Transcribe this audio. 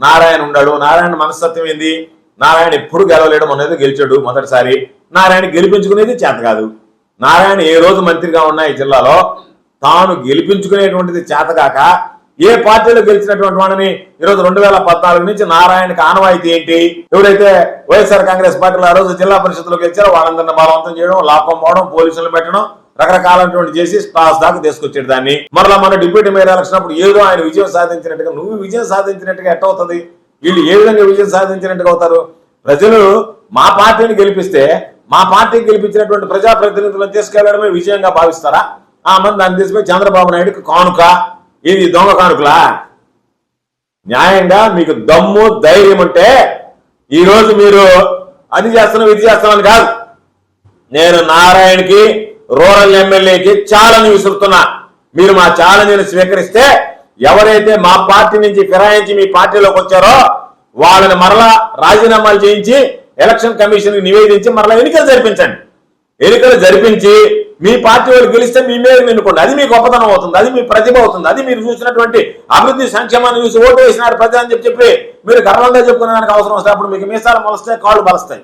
నారాయణ ఉన్నాడు. నారాయణ మనస్తత్వం ఏంది? నారాయణ ఎప్పుడు గెలవలేడు మొన్నది గెలిచాడు మొదటిసారి. నారాయణ గెలిపించుకునేది చేత కాదు. నారాయణ ఏ రోజు మంత్రిగా ఉన్నా ఈ జిల్లాలో తాను గెలిపించుకునేటువంటిది చేతగాక ఏ పార్టీలో గెలిచినటువంటి వాడిని ఈరోజు రెండు వేల పద్నాలుగు నుంచి నారాయణకి ఆనవాయితీ ఏంటి? ఎవరైతే వైఎస్ఆర్ కాంగ్రెస్ పార్టీలో ఆ రోజు జిల్లా పరిషత్లో గెలిచారో వాళ్ళందరినీ బలవంతం చేయడం లాభం పోవడం పోలీసులు పెట్టడం రకరకాలైనటువంటి చేసి స్టాస్ దాకా తీసుకొచ్చాడు దాన్ని. మరలా మన డిప్యూటీ మేయర్ ఎలక్షన్ అప్పుడు ఏదో ఆయన విజయం సాధించినట్టుగా నువ్వు విజయం సాధించినట్టుగా ఎట్ట అవుతుంది? వీళ్ళు ఏ విధంగా విజయం సాధించినట్టుగా అవుతారు? ప్రజలు మా పార్టీని గెలిపిస్తే మా పార్టీకి గెలిపించినటువంటి ప్రజాప్రతినిధులను తీసుకెళ్ళడమే విజయంగా భావిస్తారా? ఆ మంది దాన్ని తీసుకుపోయి చంద్రబాబు నాయుడుకి కానుక. ఇది దొంగ కానుకలా? న్యాయంగా మీకు దమ్ము ధైర్యం ఉంటే ఈ రోజు మీరు అది చేస్తున్నాం ఇది చేస్తున్నాను కాదు. నేను నారాయణకి రూరల్ ఎమ్మెల్యేకి ఛాలెంజ్ విసురుతున్నా. మీరు మా ఛాలెంజ్ని స్వీకరిస్తే ఎవరైతే మా పార్టీ నుంచి ఫిరాయించి మీ పార్టీలోకి వచ్చారో వాళ్ళని మరలా రాజీనామాలు చేయించి ఎలక్షన్ కమిషన్ నివేదించి మరలా ఎన్నికలు జరిపించండి. ఎన్నికలు జరిపించి మీ పార్టీ వాళ్ళు గెలిస్తే మీ మీద ఎన్నుకోండి అది మీ గొప్పతనం అవుతుంది. అది మీ ప్రతిభ అవుతుంది. అది మీరు చూసినటువంటి అభివృద్ధి సంక్షేమాన్ని చూసి ఓటు వేసినారు ప్రజలు అని చెప్పి చెప్పి మీరు గర్వంగా చెప్పుకునే దానికి అవసరం వస్తే అప్పుడు మీకు మీసాలు మొలస్తాయి కాళ్ళు బలస్తాయి.